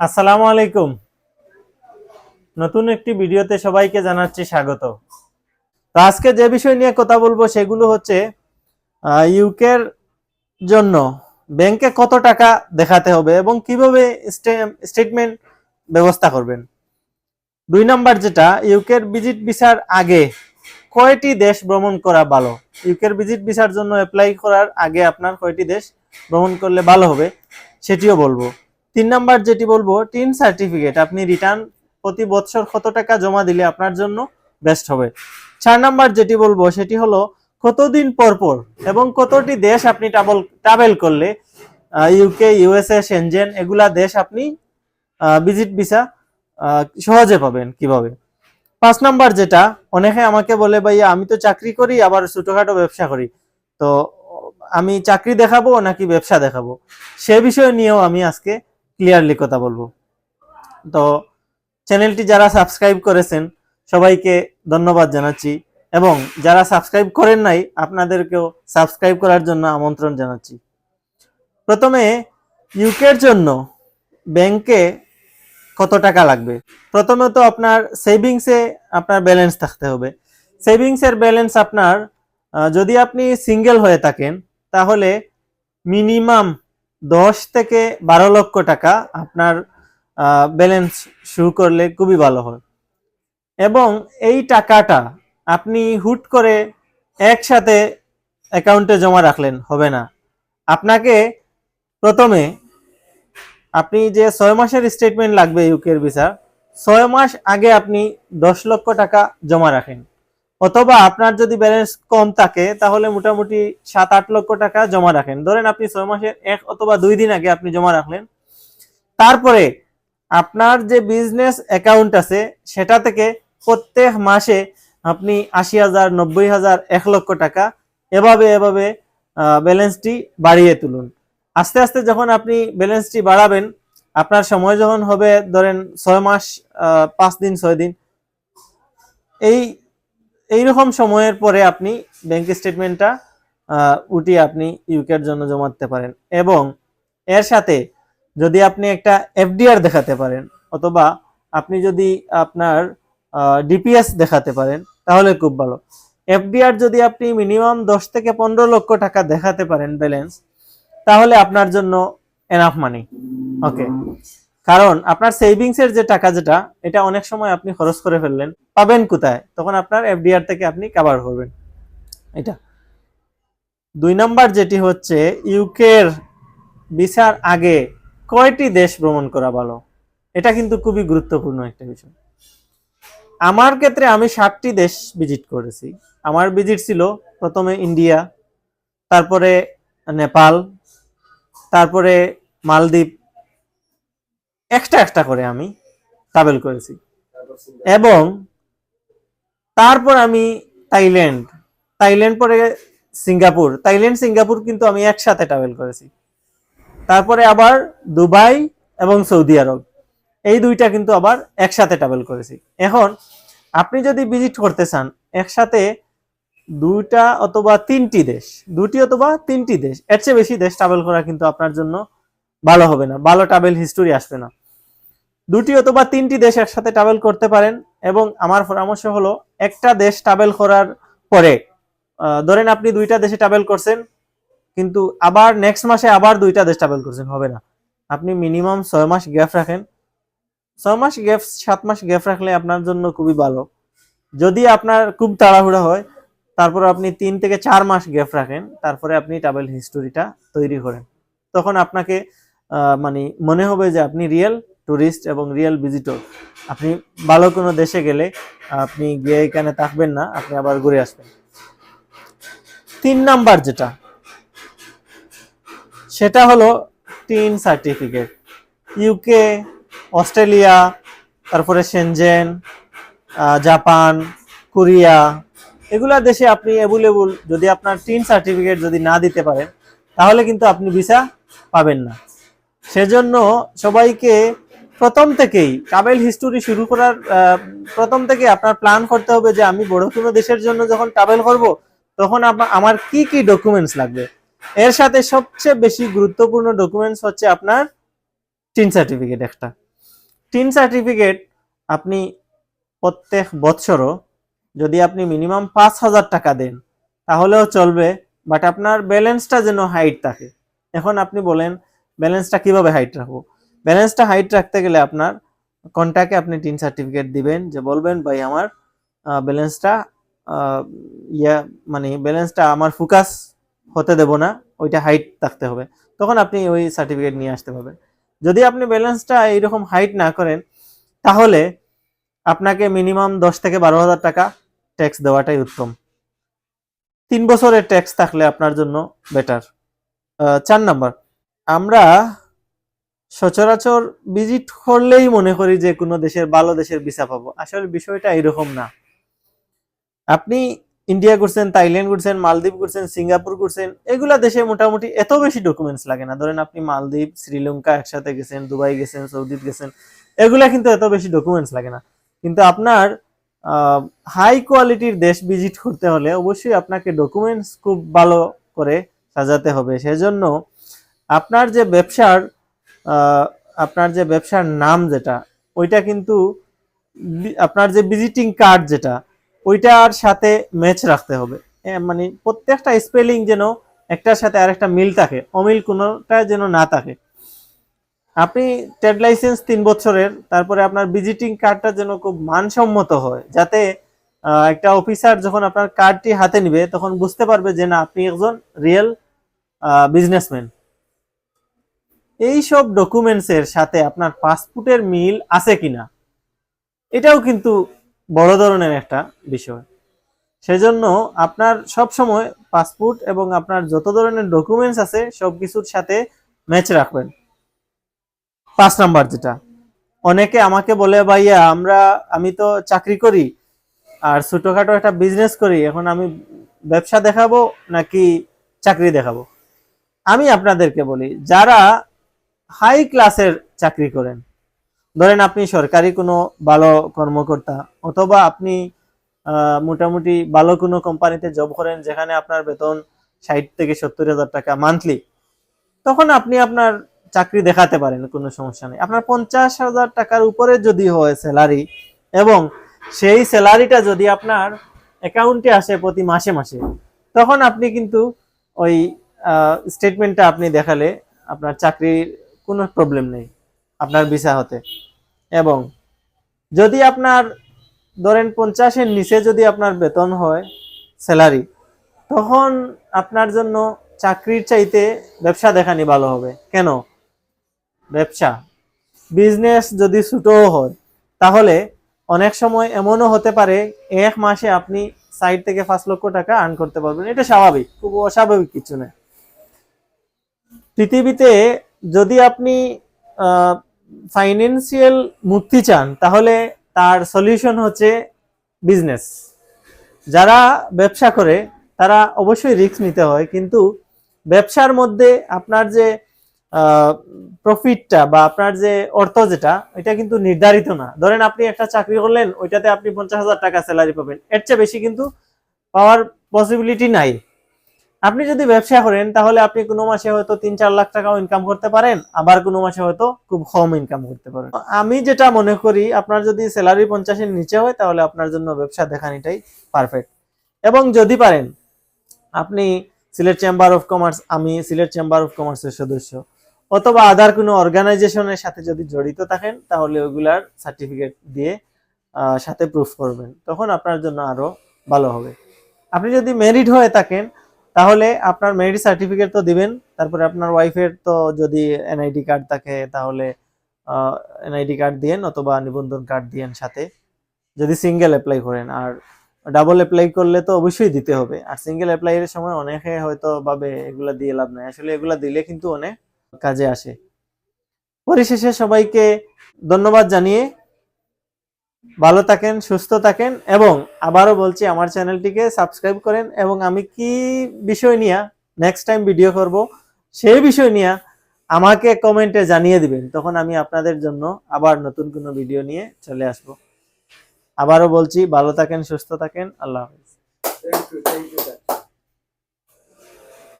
আসসালামু আলাইকুম। নতুন একটি ভিডিওতে সবাইকে জানাচ্ছি স্বাগত। তো আজকে যে বিষয় নিয়ে কথা বলব সেগুলো হচ্ছে ইউকের জন্য ব্যাংকে কত টাকা দেখাতে হবে এবং কীভাবে স্টেটমেন্ট ব্যবস্থা করবেন। দুই নাম্বার যেটা, ইউকের ভিজিট ভিসার আগে কয়টি দেশ ভ্রমণ করা ভালো? ইউকের ভিজিট ভিসার জন্য অ্যাপ্লাই করার আগে আপনার কয়টি দেশ ভ্রমণ করলে ভালো হবে, সেটিও বলব। তিন নাম্বার যেটি বলব, টিন সার্টিফিকেট। আপনি রিটার্ন প্রতি বছর কত টাকা জমা দিলে আপনার জন্য বেস্ট হবে? চার নাম্বার যেটি বলব, সেটি হলো কতদিন পর পর এবং কতটি দেশ আপনি ট্রাভেল ট্রাভেল করলে ইউকে ইউএসএ সেনজেন এগুলা দেশ আপনি ভিজিট ভিসা সহজে পাবেন কীভাবে? পাঁচ নাম্বার যেটা, অনেকে আমাকে বলে, ভাইয়া, আমি তো চাকরি করি, আবার ছোটখাটো ব্যবসা করি। তো আমি চাকরি দেখাবো নাকি ব্যবসা দেখাবো? সে বিষয় নিয়েও আমি আজকে ক্লিয়ারলি কথা বলব। তো চ্যানেলটি যারা সাবস্ক্রাইব করেছেন, সবাইকে ধন্যবাদ জানাচ্ছি এবং যারা সাবস্ক্রাইব করেন নাই, আপনাদেরকেও সাবস্ক্রাইব করার জন্য আমন্ত্রণ জানাচ্ছি। প্রথমে ইউকের জন্য ব্যাংকে কত টাকা লাগবে? প্রথমত আপনার সেভিংসে আপনার ব্যালেন্স থাকতে হবে। সেভিংসের ব্যালেন্স আপনার যদি আপনি সিঙ্গেল হয়ে থাকেন, তাহলে মিনিমাম দশ থেকে বারো লক্ষ টাকা আপনার ব্যালেন্স শুরু করলে খুবই ভালো হয়। এবং এই টাকাটা আপনি হুট করে একসাথে অ্যাকাউন্টে জমা রাখলেন, হবে না। আপনাকে প্রথমে আপনি যে ছয় মাসের স্টেটমেন্ট লাগবে ইউকের ভিসা, ছয় মাস আগে আপনি দশ লক্ষ টাকা জমা রাখেন। অথবা আপনার যদি ব্যালেন্স কম থাকে, তাহলে মোটামুটি সাত আট লক্ষ টাকা জমা রাখেন। ধরেন আপনি ছয় মাসের এক অথবা দুই দিন আগে আপনি জমা রাখলেন। তারপরে আপনার যে বিজনেস অ্যাকাউন্ট আছে, সেটা থেকে প্রত্যেক মাসে আপনি আশি হাজার, নব্বই হাজার, এক লক্ষ টাকা এভাবে এভাবে ব্যালেন্সটি বাড়িয়ে তুলুন। আস্তে আস্তে যখন আপনি ব্যালেন্সটি বাড়াবেন, আপনার সময় যখন হবে ধরেন ছয় মাস পাঁচ দিন, ছয় দিন, এই এইরকম সময়ের পরে আপনি ব্যাংক স্টেটমেন্টটা উঠিয়ে আপনি ইউকের জন্য জমা দিতে পারেন। এবং এর সাথে যদি আপনি একটা এফডিআর দেখাতে পারেন, অথবা আপনি যদি আপনার ডিপিএস দেখাতে পারেন, তাহলে খুব ভালো। এফডিআর যদি আপনি মিনিমাম দশ থেকে পনেরো লক্ষ টাকা দেখাতে পারেন ব্যালেন্স তাহলে আপনার জন্য এনাফ মানি ওকে কারণ আপনার সেভিংস এর যে টাকা যেটা, এটা অনেক সময় আপনি খরচ করে ফেললেন, পাবেন কোথায়? তখন আপনার এফডিআর থেকে আপনি কভার করবেন। এটা। দুই নাম্বার যেটি হচ্ছে ইউকের ভিসার আগে কয়টি দেশ ভ্রমণ করা ভালো? এটা কিন্তু খুবই গুরুত্বপূর্ণ একটা বিষয়। আমার ক্ষেত্রে আমি ষাটটি দেশ ভিজিট করেছি। আমার ভিজিট ছিল প্রথমে ইন্ডিয়া তারপরে নেপাল তারপরে মালদ্বীপ এক্সট্রা একটা করে আমি ট্রাভেল করেছি। এবং তারপর আমি থাইল্যান্ড থাইল্যান্ড, পরে সিঙ্গাপুর। থাইল্যান্ড, সিঙ্গাপুর কিন্তু আমি একসাথে ট্রাভেল করেছি। তারপরে আবার দুবাই এবং সৌদি আরব। এই দুইটা কিন্তু আবার একসাথে ট্রাভেল করেছি। এখন আপনি যদি ভিজিট করতে চান, একসাথে দুইটা অথবা তিনটি দেশ, দুটি অথবা তিনটি দেশ, এর চেয়ে বেশি দেশ ট্রাভেল করা কিন্তু আপনার জন্য ভালো হবে না। ভালো ট্রাভেল হিস্টোরি আসবে না। দুটি অথবা তিনটি দেশ একসাথে ট্রাভেল করতে পারেন এবং আমার পরামর্শ হলো একটা দেশ ট্রাভেল করার পরে ধরেন আপনি দুইটা দেশে ট্রাভেল করছেন, কিন্তু আবার নেক্সট মাসে আবার দুইটা দেশ ট্রাভেল করছেন, হবে না। আপনি মিনিমাম ছয় মাস গ্যাপ রাখেন। ছয় মাস গ্যাপ সাত মাস গ্যাপ রাখলে আপনার জন্য খুবই ভালো। যদি আপনার খুব তাড়াহুড়া হয়, তারপর আপনি তিন থেকে চার মাস গ্যাপ রাখেন, তারপরে আপনি ট্রাভেল হিস্টোরিটা তৈরি করেন। তখন আপনাকে মানে মনে হবে যে আপনি রিয়েল টুরিস্ট এবং রিয়েল ভিজিটর আপনি ভালো কোনো দেশে গেলে আপনি গিয়ে এখানে থাকবেন না, আপনি আবার ঘুরে আসবেন। তিন নাম্বার যেটা, সেটা হলো টিন সার্টিফিকেট ইউকে অস্ট্রেলিয়া তারপরে সেনজেন জাপান কোরিয়া এগুলা দেশে আপনি অ্যাভেলেবল যদি আপনার টিন সার্টিফিকেট যদি না দিতে পারেন, তাহলে কিন্তু আপনি ভিসা পাবেন না। সেজন্য সবাইকে প্রথম থেকেই ট্রাভেল হিস্টোরি শুরু করার প্রথম থেকে আপনার প্ল্যান করতে হবে যে আমি বড় কোনো দেশের জন্য যখন ট্রাভেল করব, তখন আমার কি কি ডকুমেন্টস লাগবে? এর সাথে সবচেয়ে বেশি গুরুত্বপূর্ণ ডকুমেন্টস হচ্ছে আপনার টিন সার্টিফিকেট একটা। টিন সার্টিফিকেট আপনি প্রত্যেক বৎসরও যদি আপনি মিনিমাম পাঁচ হাজার টাকা দেন, তাহলেও চলবে বাট আপনার ব্যালেন্সটা যেন হাইট থাকে। এখন আপনি বলেন ব্যালেন্সটা কীভাবে হাইট রাখব? ব্যালেন্সটা হাইট রাখতে গেলে আপনার কন্টাকে আপনি টিন সার্টিফিকেট দিবেন, যে বলবেন, ভাই, আমার ব্যালেন্সটা ইয়া মানে ব্যালেন্সটা আমার ফোকাস হতে দেব না, ওইটা হাইট থাকতে হবে। তখন আপনি ওই সার্টিফিকেট নিয়ে আসতে পারবেন। যদি আপনি ব্যালেন্সটা এইরকম হাইট না করেন, তাহলে আপনাকে মিনিমাম দশ থেকে বারো হাজার টাকা ট্যাক্স দেওয়াটাই উত্তম। তিন বছরের ট্যাক্স থাকলে আপনার জন্য বেটার। চার নাম্বার, আমরা সচরাচর ভিজিট করলেই মনে করি যে কোনো দেশের ভালো দেশের ভিসা পাবো। আসলে বিষয়টা এরকম না। আপনি ইন্ডিয়া ঘুরছেন থাইল্যান্ড ঘুরছেন, মালদ্বীপ ঘুরছেন সিঙ্গাপুর ঘুরছেন, এগুলা দেশে মোটামুটি এত বেশি ডকুমেন্টস লাগে না। ধরেন আপনি মালদ্বীপ, শ্রীলঙ্কা একসাথে গেছেন, দুবাই গেছেন সৌদি গেছেন, এগুলা কিন্তু এত বেশি ডকুমেন্টস লাগে না। কিন্তু আপনার হাই কোয়ালিটির দেশ ভিজিট করতে হলে অবশ্যই আপনাকে ডকুমেন্টস খুব ভালো করে সাজাতে হবে। সেজন্য আপনার যে ব্যবসার আপনার যে ব্যবসার নাম যেটা, ওইটা কিন্তু আপনার যে ভিজিটিং কার্ড যেটা, ওইটার সাথে ম্যাচ রাখতে হবে। মানে প্রত্যেকটা স্পেলিং যেন একটার সাথে আরেকটা মিল থাকে, অমিল কোনোটা যেন না থাকে। আপনি ট্রেড লাইসেন্স তিন বছরের, তারপরে আপনার ভিজিটিং কার্ডটা যেন খুব মানসম্মত হয়, যাতে একটা অফিসার যখন আপনার কার্ডটি হাতে নিবে, তখন বুঝতে পারবে যে না, আপনি একজন রিয়েল বিজনেসম্যান এইসব ডকুমেন্টসের সাথে আপনার পাসপোর্টের মিল আছে কিনা? এটাও কিন্তু বড় ধরনের একটা বিষয়। সেজন্য আপনার সব সময় পাসপোর্ট এবং আপনার যত ধরনের ডকুমেন্টস আছে সব কিছুর সাথে ম্যাচ রাখবেন। পাঁচ নাম্বার যেটা, অনেকে আমাকে বলে, ভাইয়া, আমরা, আমি তো চাকরি করি আর ছোটখাটো একটা বিজনেস করি, এখন আমি ব্যবসা দেখাবো নাকি চাকরি দেখাবো? আমি আপনাদেরকে বলি, যারা হাই ক্লাসের চাকরি করেন। ধরেন আপনি সরকারি কোনো ভালো কর্মকর্তা অথবা আপনি মোটামুটি ভালো কোনো কোম্পানিতে জব করেন যেখানে আপনার বেতন ষাট থেকে সত্তর হাজার টাকা মান্থলি তখন আপনি আপনার চাকরি দেখাতে পারেন, কোনো সমস্যা নেই। আপনার পঞ্চাশ হাজার টাকার উপরে যদি হয় স্যালারি এবং সেই স্যালারিটা যদি আপনার অ্যাকাউন্টে আসে প্রতি মাসে মাসে, তখন আপনি কিন্তু ওই স্টেটমেন্টটা আপনি দেখালে আপনার চাকরির কোনো প্রবলেম নেই আপনার ভিসা হতে। এবং যদি আপনার ধরেন পঞ্চাশের নিচে যদি আপনার বেতন হয় স্যালারি তখন আপনার জন্য চাকরির চাইতে ব্যবসা দেখানি ভালো হবে। কেন? ব্যবসা। বিজনেস যদি ছোটও হয়, তাহলে অনেক সময় এমনও হতে পারে, এক মাসে আপনি সাইড থেকে পাঁচ লক্ষ টাকা আর্ন করতে পারবেন। এটা স্বাভাবিক, খুব অস্বাভাবিক কিছু না। পৃথিবীতে যদি আপনি ফাইন্যান্সিয়াল মুক্তি চান, তাহলে তার সলিউশন হচ্ছে বিজনেস যারা ব্যবসা করে, তারা অবশ্যই রিস্ক নিতে হয়, কিন্তু ব্যবসার মধ্যে আপনার যে প্রফিটটা বা আপনার যে অর্থ যেটা, এটা কিন্তু নির্ধারিত না। ধরেন আপনি একটা চাকরি করলেন, ওইটাতে আপনি পঞ্চাশ হাজার টাকা স্যালারি পাবেন। এর চেয়ে বেশি কিন্তু পাওয়ার পসিবিলিটি নাই। আপনি যদি ব্যবসা করেন, তাহলে আপনি কোনো মাসে হয়তো তিন চার লাখ টাকাও ইনকাম করতে পারেন, আবার কোনো মাসে হয়তো খুব কম ইনকাম করতে পারেন। আমি যেটা মনে করি, আপনার যদি স্যালারি পঞ্চাশের নিচে হয়, তাহলে আপনার জন্য ব্যবসা দেখানিটাই পারফেক্ট এবং যদি পারেন, আপনি সিলেট চেম্বার অফ কমার্স আমি সিলেট চেম্বার অফ কমার্সের সদস্য, অথবা আদার কোনো অর্গানাইজেশনের সাথে যদি জড়িত থাকেন, তাহলে ওইগুলার সার্টিফিকেট দিয়ে সাথে প্রুফ করবেন। তখন আপনার জন্য আরও ভালো হবে। আপনি যদি মেরিট হয়ে থাকেন তাহলে আপনার মেরিট সার্টিফিকেট তো দিবেন, তারপরে আপনার ওয়াইফের তো যদি এনআইডি কার্ড থাকে, তাহলে এনআইডি কার্ড দিয়েন অথবা নিবন্ধন কার্ড দিয়েন সাথে। যদি সিঙ্গেল অ্যাপ্লাই করেন, আর ডাবল অ্যাপ্লাই করলে তো অবশ্যই দিতে হবে। আর সিঙ্গেল অ্যাপ্লাই এর সময় অনেকে হয়তো ভাবে, এগুলা দিয়ে লাভ নাই। আসলে এগুলা দিলে কিন্তু অনেক কাজে আসে। পরিশেষে সবাইকে ধন্যবাদ জানিয়ে ভালো থাকেন, সুস্থ থাকেন এবং আবারও বলছি আমার চ্যানেলটিকে সাবস্ক্রাইব করেন এবং আমি কি বিষয় নিয়ে নেক্সট টাইম ভিডিও করব, সেই বিষয় নিয়ে আমাকে কমেন্টে জানিয়ে দিবেন। তখন আমি আপনাদের জন্য আবার নতুন কোনো ভিডিও নিয়ে চলে আসব। আবারও বলছি, ভালো থাকেন, সুস্থ থাকেন, আল্লাহ হাফিজ।